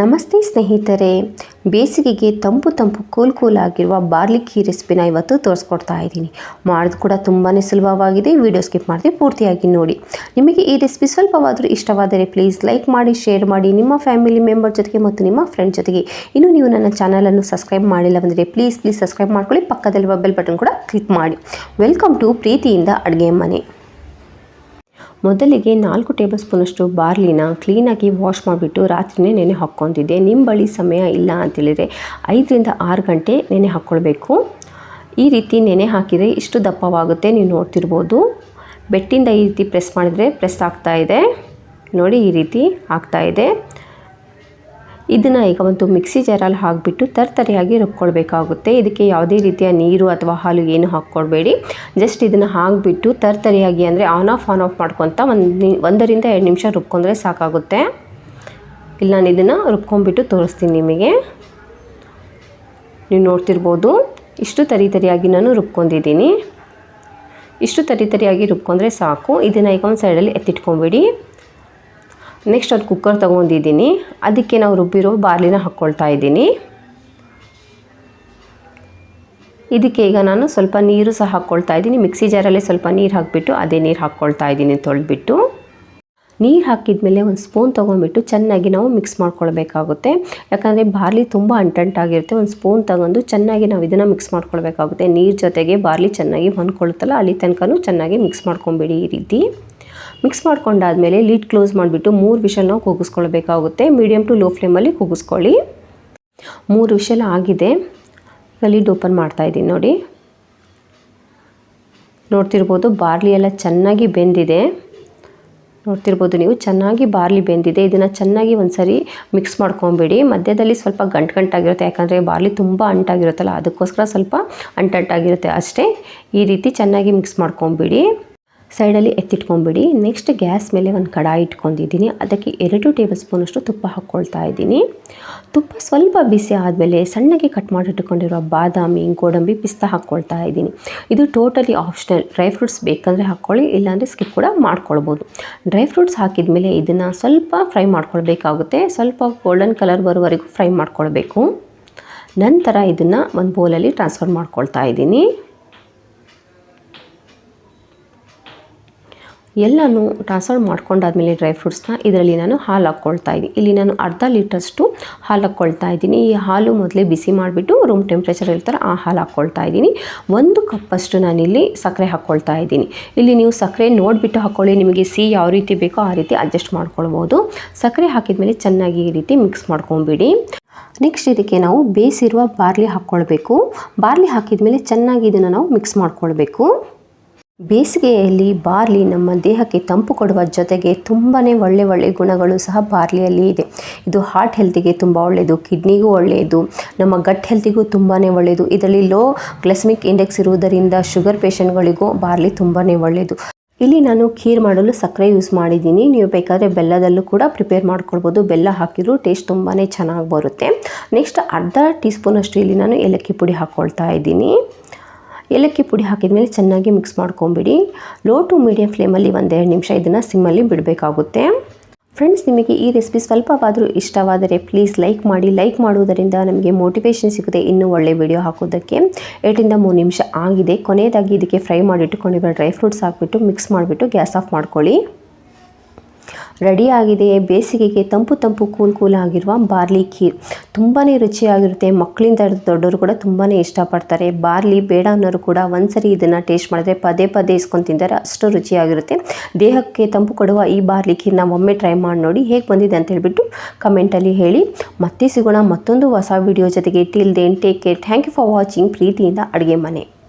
ನಮಸ್ತೆ ಸ್ನೇಹಿತರೆ. ಬೇಸಿಗೆಗೆ ತಂಪು ತಂಪು ಕೂಲ್ ಕೂಲ್ ಆಗಿರುವ ಬಾರ್ಲಿ ಕೀ ರೆಸಿಪಿನ ಇವತ್ತು ತೋರಿಸ್ಕೊಡ್ತಾ ಇದ್ದೀನಿ. ಮಾಡೋದು ಕೂಡ ತುಂಬಾ ಸುಲಭವಾಗಿದೆ. ವಿಡಿಯೋ ಸ್ಕಿಪ್ ಮಾಡಿದೆ ಪೂರ್ತಿಯಾಗಿ ನೋಡಿ. ನಿಮಗೆ ಈ ರೆಸಿಪಿ ಸ್ವಲ್ಪವಾದರೂ ಇಷ್ಟವಾದರೆ ಪ್ಲೀಸ್ ಲೈಕ್ ಮಾಡಿ, ಶೇರ್ ಮಾಡಿ. ನಿಮ್ಮ ಫ್ಯಾಮಿಲಿ ಮೆಂಬರ್ ಜೊತೆಗೆ ಮತ್ತು ನಿಮ್ಮ ಫ್ರೆಂಡ್ ಜೊತೆಗೆ. ಇನ್ನು ನೀವು ನನ್ನ ಚಾನಲನ್ನು ಸಬ್ಸ್ಕ್ರೈಬ್ ಮಾಡಿಲ್ಲ ಬಂದರೆ ಪ್ಲೀಸ್ ಪ್ಲೀಸ್ ಸಬ್ಸ್ಕ್ರೈಬ್ ಮಾಡ್ಕೊಳ್ಳಿ. ಪಕ್ಕದಲ್ಲಿರುವ ಬೆಲ್ ಬಟನ್ ಕೂಡ ಕ್ಲಿಕ್ ಮಾಡಿ. ವೆಲ್ಕಮ್ ಟು ಪ್ರೀತಿಯಿಂದ ಅಡುಗೆ ಮನೆ. ಮೊದಲಿಗೆ ನಾಲ್ಕು ಟೇಬಲ್ ಸ್ಪೂನಷ್ಟು ಬಾರ್ಲಿನ ಕ್ಲೀನಾಗಿ ವಾಶ್ ಮಾಡಿಬಿಟ್ಟು ರಾತ್ರಿನೇ ನೆನೆ ಹಾಕ್ಕೊಂಡಿದ್ದೆ ನಿಮ್ಮ ಬಳಿ ಸಮಯ ಇಲ್ಲ ಅಂತೇಳಿದರೆ ಐದರಿಂದ ಆರು ಗಂಟೆ ನೆನೆ ಹಾಕ್ಕೊಳ್ಬೇಕು. ಈ ರೀತಿ ನೆನೆ ಹಾಕಿದರೆ ಇಷ್ಟು ದಪ್ಪವಾಗುತ್ತೆ ನೀವು ನೋಡ್ತಿರ್ಬೋದು. ಬೆಟ್ಟಿಂದ ಈ ರೀತಿ ಪ್ರೆಸ್ ಮಾಡಿದರೆ ಪ್ರೆಸ್ ಆಗ್ತಾ ಇದೆ. ನೋಡಿ ಈ ರೀತಿ ಆಗ್ತಾ ಇದೆ. ಇದನ್ನು ಈಗ ಒಂದು ಮಿಕ್ಸಿ ಜಾರಲ್ಲಿ ಹಾಕಿಬಿಟ್ಟು ತರ್ತರಿಯಾಗಿ ರುಬ್ಕೊಳ್ಬೇಕಾಗುತ್ತೆ. ಇದಕ್ಕೆ ಯಾವುದೇ ರೀತಿಯ ನೀರು ಅಥವಾ ಹಾಲು ಏನು ಹಾಕ್ಕೊಳ್ಬೇಡಿ. ಜಸ್ಟ್ ಇದನ್ನು ಹಾಕಿಬಿಟ್ಟು ತರ್ತರಿಯಾಗಿ ಅಂದರೆ ಆನ್ ಆಫ್ ಆನ್ ಆಫ್ ಮಾಡ್ಕೊತ ಒಂದು ಒಂದರಿಂದ ಎರಡು ನಿಮಿಷ ರುಬ್ಕೊಂಡ್ರೆ ಸಾಕಾಗುತ್ತೆ. ಇಲ್ಲಿ ನಾನು ಇದನ್ನು ರುಬ್ಕೊಂಡ್ಬಿಟ್ಟು ತೋರಿಸ್ತೀನಿ ನಿಮಗೆ. ನೀವು ನೋಡ್ತಿರ್ಬೋದು, ಇಷ್ಟು ತರಿ ತರಿಯಾಗಿ ನಾನು ರುಬ್ಕೊಂಡಿದ್ದೀನಿ. ಇಷ್ಟು ತರಿ ತರಿಯಾಗಿ ರುಬ್ಕೊಂಡ್ರೆ ಸಾಕು. ಇದನ್ನು ಈಗ ಒಂದು ಸೈಡಲ್ಲಿ ಎತ್ತಿಟ್ಕೊಂಬಿಡಿ ನೆಕ್ಸ್ಟ್ ಒಂದು ಕುಕ್ಕರ್ ತೊಗೊಂಡಿದ್ದೀನಿ. ಅದಕ್ಕೆ ನಾವು ರುಬ್ಬಿರೋ ಬಾರ್ಲಿನ ಹಾಕ್ಕೊಳ್ತಾ ಇದ್ದೀನಿ. ಇದಕ್ಕೆ ಈಗ ನಾನು ಸ್ವಲ್ಪ ನೀರು ಸಹ ಹಾಕ್ಕೊಳ್ತಾ ಇದ್ದೀನಿ. ಮಿಕ್ಸಿ ಜಾರಲ್ಲಿ ಸ್ವಲ್ಪ ನೀರು ಹಾಕಿಬಿಟ್ಟು ಅದೇ ನೀರು ಹಾಕ್ಕೊಳ್ತಾ ಇದ್ದೀನಿ ತೊಳೆದ್ಬಿಟ್ಟು. ನೀರು ಹಾಕಿದ ಮೇಲೆ ಒಂದು ಸ್ಪೂನ್ ತೊಗೊಂಡ್ಬಿಟ್ಟು ಚೆನ್ನಾಗಿ ನಾವು ಮಿಕ್ಸ್ ಮಾಡ್ಕೊಳ್ಬೇಕಾಗುತ್ತೆ. ಯಾಕಂದರೆ ಬಾರ್ಲಿ ತುಂಬ ಅಂಟಂಟಾಗಿರುತ್ತೆ ಒಂದು ಸ್ಪೂನ್ ತಗೊಂಡು ಚೆನ್ನಾಗಿ ನಾವು ಇದನ್ನು ಮಿಕ್ಸ್ ಮಾಡ್ಕೊಳ್ಬೇಕಾಗುತ್ತೆ. ನೀರು ಜೊತೆಗೆ ಬಾರ್ಲಿ ಚೆನ್ನಾಗಿ ಹೊಂದ್ಕೊಳುತ್ತಲ್ಲ ಅಲ್ಲಿ ತನಕನೂ ಚೆನ್ನಾಗಿ ಮಿಕ್ಸ್ ಮಾಡ್ಕೊಂಬಿಡಿ ಈ ರೀತಿ. ಮಿಕ್ಸ್ ಮಾಡ್ಕೊಂಡಾದಮೇಲೆ ಲೀಡ್ ಕ್ಲೋಸ್ ಮಾಡಿಬಿಟ್ಟು ಮೂರು ವಿಷಲ್ ನಾವು ಕೂಗಿಸ್ಕೊಳ್ಬೇಕಾಗುತ್ತೆ. ಮೀಡಿಯಮ್ ಟು ಲೋ ಫ್ಲೇಮಲ್ಲಿ ಕೂಗಿಸ್ಕೊಳ್ಳಿ. ಮೂರು ವಿಷಲ್ ಆಗಿದೆ. ಲೀಡ್ ಓಪನ್ ಮಾಡ್ತಾಯಿದ್ದೀನಿ ನೋಡಿ. ನೋಡ್ತಿರ್ಬೋದು ಬಾರ್ಲಿ ಎಲ್ಲ ಚೆನ್ನಾಗಿ ಬೆಂದಿದೆ. ನೋಡ್ತಿರ್ಬೋದು ನೀವು. ಚೆನ್ನಾಗಿ ಬಾರ್ಲಿ ಬೆಂದಿದೆ. ಇದನ್ನು ಚೆನ್ನಾಗಿ ಒಂದು ಸರಿ ಮಿಕ್ಸ್ ಮಾಡ್ಕೊಂಬಿಡಿ. ಮಧ್ಯದಲ್ಲಿ ಸ್ವಲ್ಪ ಗಂಟು ಗಂಟಾಗಿರುತ್ತೆ. ಯಾಕಂದರೆ ಬಾರ್ಲಿ ತುಂಬ ಅಂಟಾಗಿರುತ್ತಲ್ಲ, ಅದಕ್ಕೋಸ್ಕರ ಸ್ವಲ್ಪ ಅಂಟಂಟಾಗಿರುತ್ತೆ ಅಷ್ಟೇ. ಈ ರೀತಿ ಚೆನ್ನಾಗಿ ಮಿಕ್ಸ್ ಮಾಡ್ಕೊಂಬಿಡಿ. ಸೈಡಲ್ಲಿ ಎತ್ತಿಟ್ಕೊಂಬಿಡಿ. ನೆಕ್ಸ್ಟ್ ಗ್ಯಾಸ್ ಮೇಲೆ ಒಂದು ಕಡಾಯಿ ಇಟ್ಕೊಂಡಿದ್ದೀನಿ. ಅದಕ್ಕೆ ಎರಡು ಟೇಬಲ್ ಸ್ಪೂನಷ್ಟು ತುಪ್ಪ ಹಾಕ್ಕೊಳ್ತಾ ಇದ್ದೀನಿ. ತುಪ್ಪ ಸ್ವಲ್ಪ ಬಿಸಿ ಆದಮೇಲೆ ಸಣ್ಣಗೆ ಕಟ್ ಮಾಡಿಟ್ಕೊಂಡಿರುವ ಬಾದಾಮಿ, ಗೋಡಂಬಿ ಪಿಸ್ತಾ ಹಾಕ್ಕೊಳ್ತಾ ಇದ್ದೀನಿ. ಇದು ಟೋಟಲಿ ಆಪ್ಷನಲ್. ಡ್ರೈ ಫ್ರೂಟ್ಸ್ ಬೇಕಂದರೆ ಹಾಕ್ಕೊಳ್ಳಿ, ಇಲ್ಲಾಂದರೆ ಸ್ಕಿಪ್ ಕೂಡ ಮಾಡ್ಕೊಳ್ಬೋದು. ಡ್ರೈ ಫ್ರೂಟ್ಸ್ ಹಾಕಿದ ಮೇಲೆ ಇದನ್ನು ಸ್ವಲ್ಪ ಫ್ರೈ ಮಾಡ್ಕೊಳ್ಬೇಕಾಗುತ್ತೆ. ಸ್ವಲ್ಪ ಗೋಲ್ಡನ್ ಕಲರ್ ಬರೋವರೆಗೂ ಫ್ರೈ ಮಾಡ್ಕೊಳ್ಬೇಕು. ನಂತರ ಇದನ್ನು ಒಂದು ಬೌಲಲ್ಲಿ ಟ್ರಾನ್ಸ್ಫರ್ ಮಾಡ್ಕೊಳ್ತಾ ಇದ್ದೀನಿ. ಎಲ್ಲನೂ ಟ್ರಾನ್ಸ್ಫರ್ ಮಾಡ್ಕೊಂಡಾದ್ಮೇಲೆ ಡ್ರೈ ಫ್ರೂಟ್ಸ್ನ ಇದರಲ್ಲಿ ನಾನು ಹಾಲು ಹಾಕ್ಕೊಳ್ತಾ ಇದ್ದೀನಿ. ಇಲ್ಲಿ ನಾನು ಅರ್ಧ ಲೀಟರ್ಷ್ಟು ಹಾಲು ಹಾಕ್ಕೊಳ್ತಾ ಇದ್ದೀನಿ. ಈ ಹಾಲು ಮೊದಲೇ ಬಿಸಿ ಮಾಡಿಬಿಟ್ಟು ರೂಮ್ ಟೆಂಪ್ರೇಚರ್ ಇರ್ತಾರೆ ಆ ಹಾಲು ಹಾಕ್ಕೊಳ್ತಾ ಇದ್ದೀನಿ. ಒಂದು ಕಪ್ಪಷ್ಟು ನಾನಿಲ್ಲಿ ಸಕ್ಕರೆ ಹಾಕ್ಕೊಳ್ತಾ ಇದ್ದೀನಿ. ಇಲ್ಲಿ ನೀವು ಸಕ್ಕರೆ ನೋಡಿಬಿಟ್ಟು ಹಾಕ್ಕೊಳ್ಳಿ ನಿಮಗೆ ಸಿಹಿ ಯಾವ ರೀತಿ ಬೇಕೋ ಆ ರೀತಿ ಅಡ್ಜಸ್ಟ್ ಮಾಡ್ಕೊಳ್ಬೋದು. ಸಕ್ಕರೆ ಹಾಕಿದ ಮೇಲೆ ಚೆನ್ನಾಗಿ ಈ ರೀತಿ ಮಿಕ್ಸ್ ಮಾಡ್ಕೊಂಬಿಡಿ. ನೆಕ್ಸ್ಟ್ ಇದಕ್ಕೆ ನಾವು ಬೇಯಿಸಿರುವ ಬಾರ್ಲಿ ಹಾಕ್ಕೊಳ್ಬೇಕು. ಬಾರ್ಲಿ ಹಾಕಿದ ಮೇಲೆ ಚೆನ್ನಾಗಿ ಇದನ್ನು ನಾವು ಮಿಕ್ಸ್ ಮಾಡ್ಕೊಳ್ಬೇಕು. ಬೇಸಿಗೆಯಲ್ಲಿ ಬಾರ್ಲಿ ನಮ್ಮ ದೇಹಕ್ಕೆ ತಂಪು ಕೊಡುವ ಜೊತೆಗೆ ತುಂಬಾ ಒಳ್ಳೆ ಒಳ್ಳೆ ಗುಣಗಳು ಸಹ ಬಾರ್ಲಿಯಲ್ಲಿ ಇದೆ. ಇದು ಹಾರ್ಟ್ ಹೆಲ್ತಿಗೆ ತುಂಬ ಒಳ್ಳೆಯದು ಕಿಡ್ನಿಗೂ ಒಳ್ಳೆಯದು ನಮ್ಮ ಗಟ್ ಹೆಲ್ತಿಗೂ ತುಂಬಾ ಒಳ್ಳೆಯದು ಇದರಲ್ಲಿ ಲೋ ಗ್ಲೆಸ್ಮಿಕ್ ಇಂಡೆಕ್ಸ್ ಇರುವುದರಿಂದ ಶುಗರ್ ಪೇಷಂಟ್ಗಳಿಗೂ ಬಾರ್ಲಿ ತುಂಬಾ ಒಳ್ಳೆಯದು ಇಲ್ಲಿ ನಾನು ಖೀರ್ ಮಾಡಲು ಸಕ್ಕರೆ ಯೂಸ್ ಮಾಡಿದ್ದೀನಿ. ನೀವು ಬೇಕಾದರೆ ಬೆಲ್ಲದಲ್ಲೂ ಕೂಡ ಪ್ರಿಪೇರ್ ಮಾಡ್ಕೊಳ್ಬೋದು. ಬೆಲ್ಲ ಹಾಕಿದರೂ ಟೇಸ್ಟ್ ತುಂಬಾ ಚೆನ್ನಾಗಿ ಬರುತ್ತೆ. ನೆಕ್ಸ್ಟ್ ಅರ್ಧ ಟೀ ಸ್ಪೂನಷ್ಟು ಇಲ್ಲಿ ನಾನು ಏಲಕ್ಕಿ ಪುಡಿ ಹಾಕ್ಕೊಳ್ತಾ ಇದ್ದೀನಿ. ಏಲಕ್ಕಿ ಪುಡಿ ಹಾಕಿದ ಮೇಲೆ ಚೆನ್ನಾಗಿ ಮಿಕ್ಸ್ ಮಾಡ್ಕೊಂಬಿಡಿ. ಲೋ ಟು ಮೀಡಿಯಂ ಫ್ಲೇಮಲ್ಲಿ ಒಂದೆರಡು ನಿಮಿಷ ಇದನ್ನು ಸಿಮ್ಮಲ್ಲಿ ಬಿಡಬೇಕಾಗುತ್ತೆ. ಫ್ರೆಂಡ್ಸ್ ನಿಮಗೆ ಈ ರೆಸಿಪಿ ಸ್ವಲ್ಪವಾದರೂ ಇಷ್ಟವಾದರೆ ಪ್ಲೀಸ್ ಲೈಕ್ ಮಾಡಿ ಲೈಕ್ ಮಾಡುವುದರಿಂದ ನಮಗೆ ಮೋಟಿವೇಶನ್ ಸಿಗುತ್ತೆ ಇನ್ನೂ ಒಳ್ಳೆ ವಿಡಿಯೋ ಹಾಕೋದಕ್ಕೆ ಎರಡರಿಂದ ಮೂರು ನಿಮಿಷ ಆಗಿದೆ. ಕೊನೆಯದಾಗಿ ಇದಕ್ಕೆ ಫ್ರೈ ಮಾಡಿಟ್ಟುಕೊಂಡಿರೋ ಡ್ರೈ ಫ್ರೂಟ್ಸ್ ಹಾಕಿಬಿಟ್ಟು ಮಿಕ್ಸ್ ಮಾಡಿಬಿಟ್ಟು ಗ್ಯಾಸ್ ಆಫ್ ಮಾಡ್ಕೊಳ್ಳಿ. ರೆಡಿ ಆಗಿದೆ. ಬೇಸಿಗೆಗೆ ತಂಪು ತಂಪು ಕೂಲ್ ಕೂಲ್ ಆಗಿರುವ ಬಾರ್ಲಿ ಖೀರ್ ತುಂಬಾ ರುಚಿಯಾಗಿರುತ್ತೆ. ಮಕ್ಕಳಿಂದ ದೊಡ್ಡವರು ಕೂಡ ತುಂಬಾ ಇಷ್ಟಪಡ್ತಾರೆ. ಬಾರ್ಲಿ ಬೇಡ ಅನ್ನೋರು ಕೂಡ ಒಂದ್ಸರಿ ಇದನ್ನು ಟೇಸ್ಟ್ ಮಾಡಿದ್ರೆ ಪದೇ ಪದೇ ಇಸ್ಕೊಂಡು ತಿಂದರೆ ಅಷ್ಟು ರುಚಿಯಾಗಿರುತ್ತೆ. ದೇಹಕ್ಕೆ ತಂಪು ಕೊಡುವ ಈ ಬಾರ್ಲಿ ಖೀರ್ನ ಒಮ್ಮೆ ಟ್ರೈ ಮಾಡಿ ನೋಡಿ ಹೇಗೆ ಬಂದಿದೆ ಅಂತ ಹೇಳ್ಬಿಟ್ಟು ಕಮೆಂಟಲ್ಲಿ ಹೇಳಿ. ಮತ್ತೆ ಸಿಗೋಣ ಮತ್ತೊಂದು ಹೊಸ ವಿಡಿಯೋ ಜೊತೆಗೆ. Till then take care thank you for watching ಪ್ರೀತಿಯಿಂದ ಅಡುಗೆ ಮನೆ.